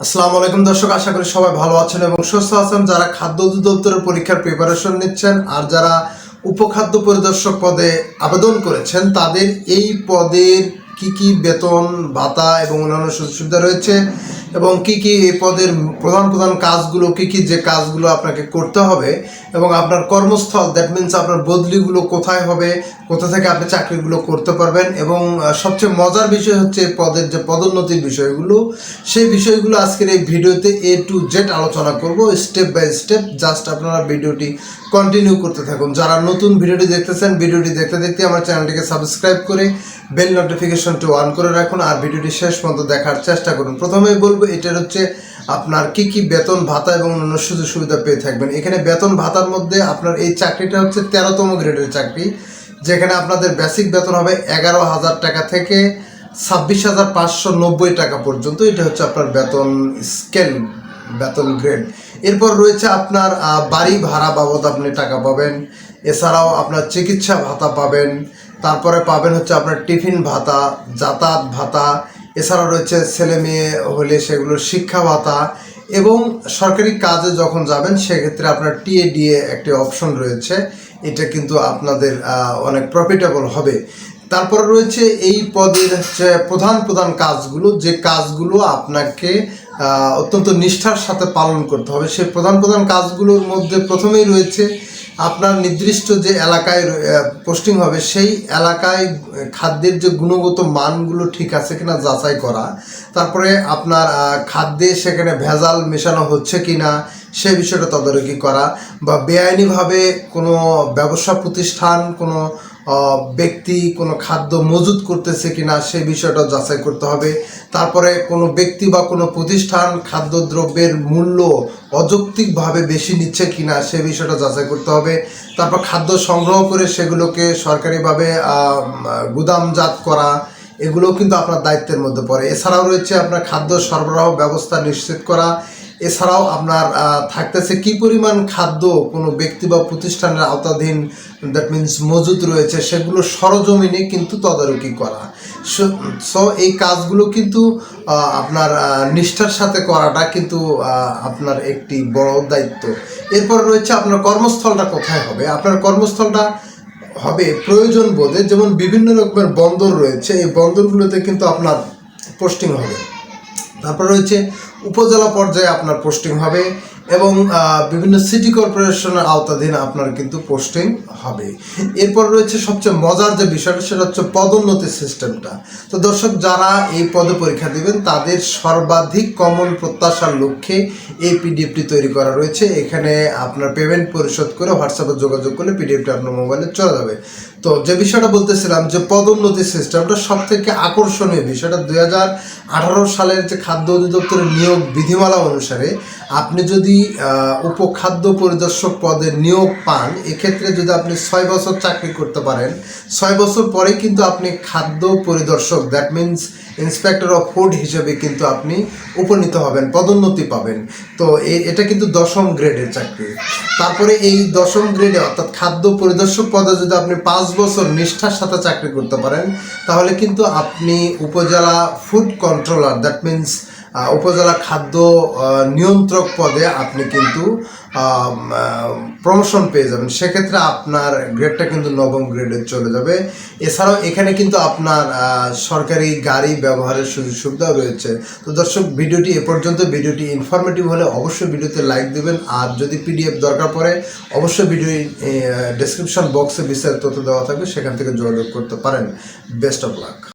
আসসালামু আলাইকুম দর্শক, আশা করি সবাই ভালো আছেন এবং সুস্থ আছেন। যারা খাদ্য অধিদপ্তরের পরীক্ষার প্রিপারেশন নিচ্ছেন আর যারা উপখাদ্য পরিদর্শক পদে আবেদন করেছেন, তাদের এই পদের কি কি বেতন, ভাতা এবং অন্যান্য সুযোগ সুবিধা রয়েছে এবং কি কি এই পদের প্রধান প্রধান কাজগুলো, কি কি যে কাজগুলো আপনাকে করতে হবে এবং আপনার কর্মস্থল দ্যাট মিন্স আপনার বদলিগুলো কোথায় হবে, কোথা থেকে আপনি চাকরিগুলো করতে পারবেন এবং সবচেয়ে মজার বিষয় হচ্ছে পদের যে পদোন্নতির বিষয়গুলো, সেই বিষয়গুলো আজকের এই ভিডিওতে এ টু জেড আলোচনা করব স্টেপ বাই স্টেপ জাস্ট আপনারা ভিডিওটি কন্টিনিউ করতে থাকুন। যারা নতুন ভিডিওটি দেখতেছেন, ভিডিওটি দেখতে দেখতে আমার চ্যানেলটিকে সাবস্ক্রাইব করে বেল নোটিফিকেশনটি অন করে রাখুন, আর ভিডিওটি শেষ পর্যন্ত দেখার চেষ্টা করুন। প্রথমেই বলব এটার হচ্ছে আপনার কি কি বেতন, ভাতা এবং অন্যান্য সুযোগ সুবিধা পেয়ে থাকবেন। এখানে বেতন, ভাতার মধ্যে আপনার এই চাকরিটা হচ্ছে তেরোতম গ্রেডের চাকরি, যেখানে আপনাদের বেসিক বেতন হবে এগারো হাজার টাকা থেকে ছাব্বিশ হাজার পাঁচশো নব্বই টাকা পর্যন্ত। এটা হচ্ছে আপনার বেতন স্কেল বেতন গ্রেড এরপর রয়েছে আপনার বাড়ি ভাড়া বাবদ আপনি টাকা পাবেন। এছাড়াও আপনার চিকিৎসা ভাতা পাবেন। তারপরে পাবেন হচ্ছে আপনার টিফিন ভাতা, যাতায়াত ভাতা এছাড়াও রয়েছে ছেলে মেয়ে হলে সেগুলোর শিক্ষা ভাতা এবং সরকারি কাজে যখন যাবেন, সেক্ষেত্রে আপনার টিএডিএ একটি অপশন রয়েছে। এটা কিন্তু আপনাদের অনেক প্রফিটেবল হবে। তারপর রয়েছে এই পদের হচ্ছে প্রধান প্রধান কাজগুলো, যে কাজগুলো আপনাকে অত্যন্ত নিষ্ঠার সাথে পালন করতে হবে। সেই প্রধান প্রধান কাজগুলোর মধ্যে প্রথমেই রয়েছে আপনার নির্দিষ্ট যে এলাকায় পোস্টিং হবে, সেই এলাকায় খাদ্যের যে গুণগত মানগুলো ঠিক আছে কিনা যাচাই করা, তারপরে আপনার খাদ্যে সেখানে ভেজাল মেশানো হচ্ছে কিনা, সে বিষয়টা তদারকি করা, বা বেআইনিভাবে কোনো ব্যবসা প্রতিষ্ঠান, কোনো ব্যক্তি কোনো খাদ্য মজুত করতেছে কিনা সেই বিষয়টা যাচাই করতে হবে। তারপরে কোনো ব্যক্তি বা কোনো প্রতিষ্ঠান খাদ্যদ্রব্যের মূল্য অযৌক্তিকভাবে বেশি নিচ্ছে কিনা সে বিষয়টা যাচাই করতে হবে। তারপর খাদ্য সংগ্রহ করে সেগুলোকে সরকারিভাবে গুদামজাত করা, এগুলোও কিন্তু আপনার দায়িত্বের মধ্যে পড়ে। এছাড়াও রয়েছে আপনার খাদ্য সরবরাহ ব্যবস্থা নিশ্চিত করা এছাড়াও আপনার থাকতেছে কি পরিমাণ খাদ্য কোনো ব্যক্তি বা প্রতিষ্ঠানের আওতাধীন দ্যাট মিন্স মজুদ রয়েছে, সেগুলো সরজমিনে কিন্তু তদারকি করা। সো এই কাজগুলো কিন্তু আপনার নিষ্ঠার সাথে করাটা কিন্তু আপনার একটি বড় দায়িত্ব। এরপর রয়েছে আপনার কর্মস্থলটা কোথায় হবে? আপনার কর্মস্থলটা হবে প্রয়োজন বোধে, যেমন বিভিন্ন রকমের বন্দর রয়েছে, এই বন্দরগুলোতে কিন্তু আপনার পোস্টিং হবে। তারপর রয়েছে উপজেলা পর্যায়ে আপনার পোস্টিং হবে এবং বিভিন্ন সিটি কর্পোরেশনের আওতাধীন আপনার কিন্তু পোস্টিং হবে। এরপর রয়েছে সবচেয়ে মজার যে বিষয়টা, সেটা হচ্ছে পদোন্নতি সিস্টেমটা তো দর্শক, যারা এই পদে পরীক্ষা দিবেন, তাদের সর্বাধিক কমন প্রত্যাশার লক্ষ্যে এই পিডিএফটি তৈরি করা রয়েছে। এখানে আপনার পেমেন্ট পরিশোধ করে হোয়াটসঅ্যাপে যোগাযোগ করলে পিডিএফটি আপনার মোবাইলে চলে যাবে। তো যে বিষয়টা বলতেছিলাম যে পদোন্নতি সিস্টেমটা সব থেকে আকর্ষণীয় বিষয়টা দুই হাজার আঠারো সালের যে খাদ্য অধিদপ্তরের নিয়োগ বিধিমালা অনুসারে আপনি যদি উপখাদ্য পরিদর্শক পদে নিয়োগ পান, এক্ষেত্রে যদি আপনি ছয় বছর চাকরি করতে পারেন, ছয় বছর পরে কিন্তু আপনি খাদ্য পরিদর্শক that means inspector of food হিসেবে কিন্তু আপনি উপনীত হবেন, পদোন্নতি পাবেন। তো এটা কিন্তু দশম গ্রেডের চাকরি। তারপরে এই দশম গ্রেডে অর্থাৎ খাদ্য পরিদর্শক পদে যদি আপনি পাঁচ বছর নিষ্ঠার সাথে চাকরি করতে পারেন, তাহলে কিন্তু আপনি উপজেলা ফুড কন্ট্রোলার দ্যাট মিন্স উপজেলা খাদ্য নিয়ন্ত্রক পদে আপনি কিন্তু প্রমোশন পেয়ে যাবেন। সেক্ষেত্রে আপনার গ্রেডটা কিন্তু নবম গ্রেডে চলে যাবে। এছাড়াও এখানে কিন্তু আপনার সরকারি গাড়ি ব্যবহারের সুযোগ সুবিধাও রয়েছে। তো দর্শক, ভিডিওটি এ পর্যন্ত। ভিডিওটি ইনফরমেটিভ হলে অবশ্যই ভিডিওতে লাইক দিবেন। আর যদি পিডিএফ দরকার পড়ে, অবশ্যই ভিডিও ডেসক্রিপশন বক্সে বিস্তারিত তথ্য দেওয়া থাকবে। সেখান থেকে যোগাযোগ করতে পারেন। Best of luck